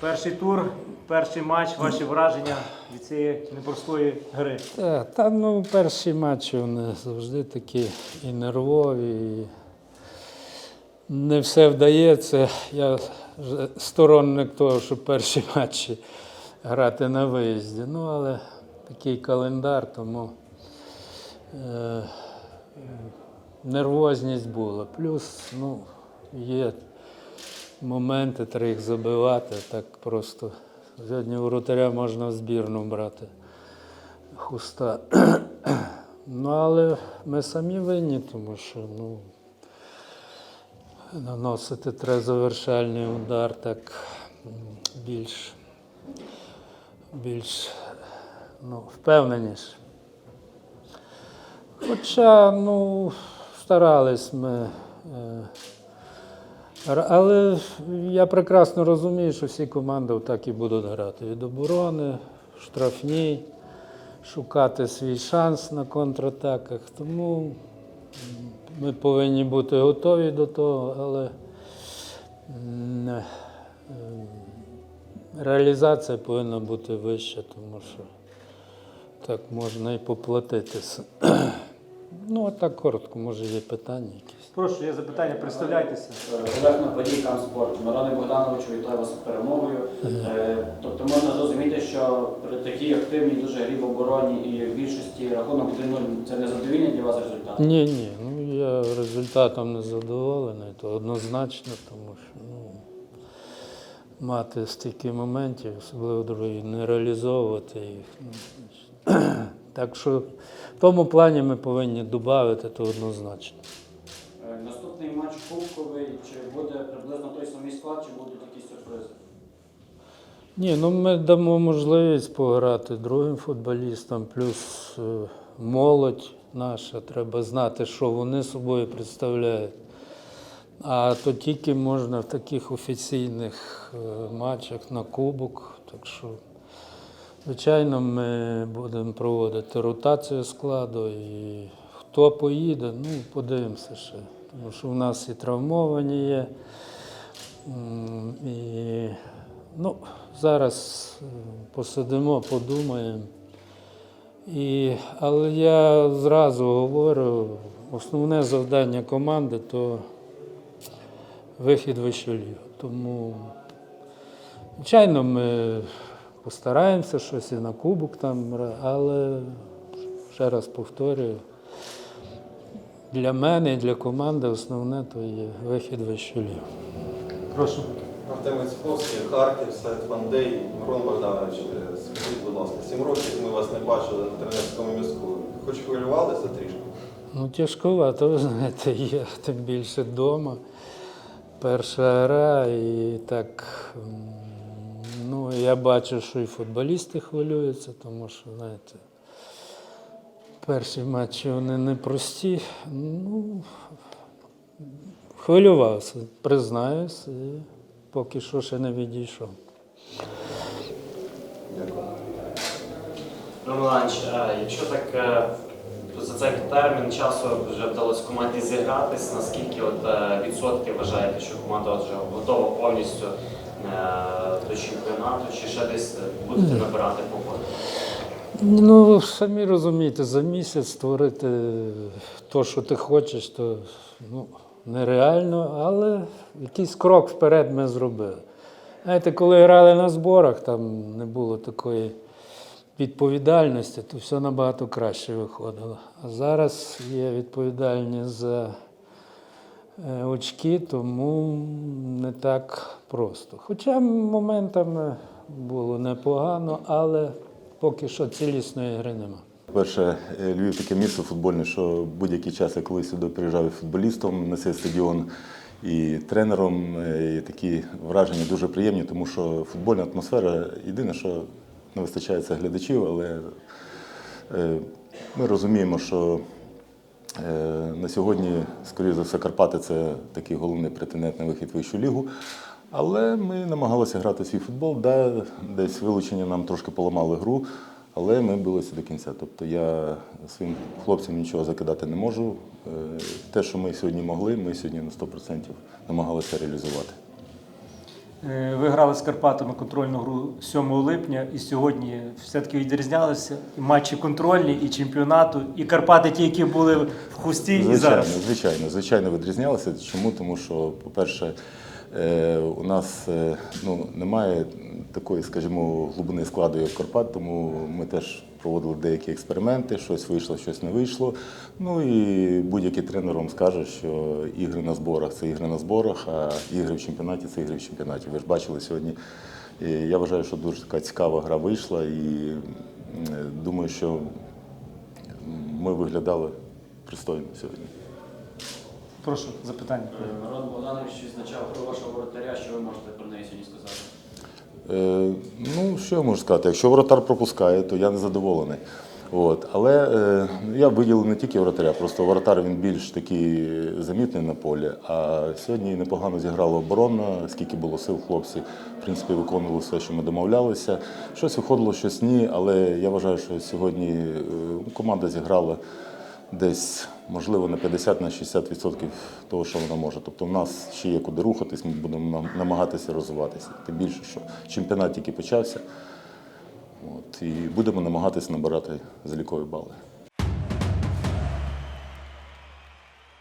Перший тур, перший матч, ваші враження від цієї непростої гри. Та, та ну, перші матчі вони завжди такі і нервові, і не все вдається. Я сторонник того, що перші матчі грати на виїзді. Ну, але такий календар, тому е, нервозність була. Плюс, ну, є моменти, треба їх забивати. Так просто сьогодні воротаря можна в збірну брати хуста. ну, але ми самі винні, тому що ну, наносити треба удар так більш, більш ну, впевненіше. Хоча, ну, старались ми. Е, але я прекрасно розумію, що всі команди так і будуть грати. Від оборони, штрафній, шукати свій шанс на контратаках. Тому ми повинні бути готові до того, але е, реалізація повинна бути вища, тому що так можна і поплатитися. Ну, а так коротко, може є питання якісь. Прошу, є запитання, представляйтеся. Олег Нападій, спорту. Мироне Богдановичу, вітаю вас з перемогою. Е, Тобто можна зрозуміти, що при такій активній дуже грі в обороні і в більшості рахунок 1-0 це не задовільний для вас результат? Ні, ні, ну я результатом не задоволений, то однозначно, тому що ну, мати стільки моментів, особливо другі, не реалізовувати їх. Ну, значить. так що в тому плані ми повинні додати, то однозначно. Е, Наступний матч кубковий, чи буде приблизно той самий склад, чи будуть якісь сюрпризи? Ні, ну ми дамо можливість пограти другим футболістам, плюс е, молодь наша, треба знати, що вони собою представляють. А то тільки можна в таких офіційних е, матчах на кубок. Так що, звичайно, ми будемо проводити ротацію складу і хто поїде, ну, подивимося ще. Тому що в нас і травмовані є. І, ну, зараз посидимо, подумаємо. І, але я зразу говорю, основне завдання команди то вихід в вищу лігу. Тому, звичайно, ми постараємося щось і на кубок там, але ще раз повторюю, для мене і для команди основне то є вихід в. Прошу. Артем Вицьковський, Харків, сайт Фандей, Мирон Богданович, е, скажіть, будь ласка, сім років ми вас не бачили на тренерському містку. Хоч хвилювалися трішки? Ну, тяжковато, ви знаєте, я тим більше вдома. Перша гра, і так. Ну, я бачу, що і футболісти хвилюються, тому що, знаєте, перші матчі вони непрості. Ну, хвилювався, признаюсь, і поки що ще не відійшов. Дякую. Роман, якщо так е, за цей термін часу вже вдалося команді зігратись, наскільки от е, відсотків вважаєте, що команда вже готова повністю до чемпіонату, чи ще десь е, будете набирати погоду? Ну, самі розумієте, за місяць створити те, що ти хочеш, то ну, нереально, але якийсь крок вперед ми зробили. Знаєте, коли грали на зборах, там не було такої відповідальності, то все набагато краще виходило. А зараз є відповідальність за е, очки, тому не так просто. Хоча моментами було непогано, але поки що цілісної гри нема. Перше, е, Львів таке місце футбольне, що будь-який час я коли сюди приїжджав футболістом на цей стадіон і тренером, е, і такі враження дуже приємні, тому що футбольна атмосфера єдине, що не вистачає глядачів, але е, ми розуміємо, що е, на сьогодні, скоріше за все, Карпати це такий головний претендент на вихід в вищу лігу. Але ми намагалися грати свій футбол, да, десь вилучення нам трошки поламали гру, але ми билися до кінця. Тобто я своїм хлопцям нічого закидати не можу. Е, Те, що ми сьогодні могли, ми сьогодні на 100% намагалися реалізувати. Е, Ви грали з Карпатами контрольну гру 7 липня, і сьогодні все-таки відрізнялися і матчі контрольні, і чемпіонату, і Карпати, ті, які були в хусті, і Звичайно, зараз. звичайно, звичайно, відрізнялися. Чому? Тому що, по-перше, е, у нас е, ну, немає такої, скажімо, глибини складу, як Карпат, тому ми теж проводили деякі експерименти, щось вийшло, щось не вийшло. Ну і будь-який тренер вам скаже, що ігри на зборах це ігри на зборах, а ігри в чемпіонаті це ігри в чемпіонаті. Ви ж бачили сьогодні. І я вважаю, що дуже така цікава гра вийшла, і е, думаю, що ми виглядали пристойно сьогодні. Прошу запитання. Е, Мирон Богданович відзначав гру вашого воротаря. Що ви можете про неї сьогодні сказати? Е, ну, що я можу сказати? Якщо воротар пропускає, то я не задоволений. От. Але е, я виділив не тільки воротаря, просто воротар він більш такий замітний на полі. А сьогодні непогано зіграла оборона, скільки було сил, хлопці, в принципі, виконували все, що ми домовлялися. Щось виходило, щось ні, але я вважаю, що сьогодні е, команда зіграла десь, можливо, на 50 на 60% того, що вона може. Тобто в нас ще є куди рухатись, ми будемо намагатися розвиватися. Тим більше, що чемпіонат тільки почався. От, і будемо намагатися набирати залікові бали.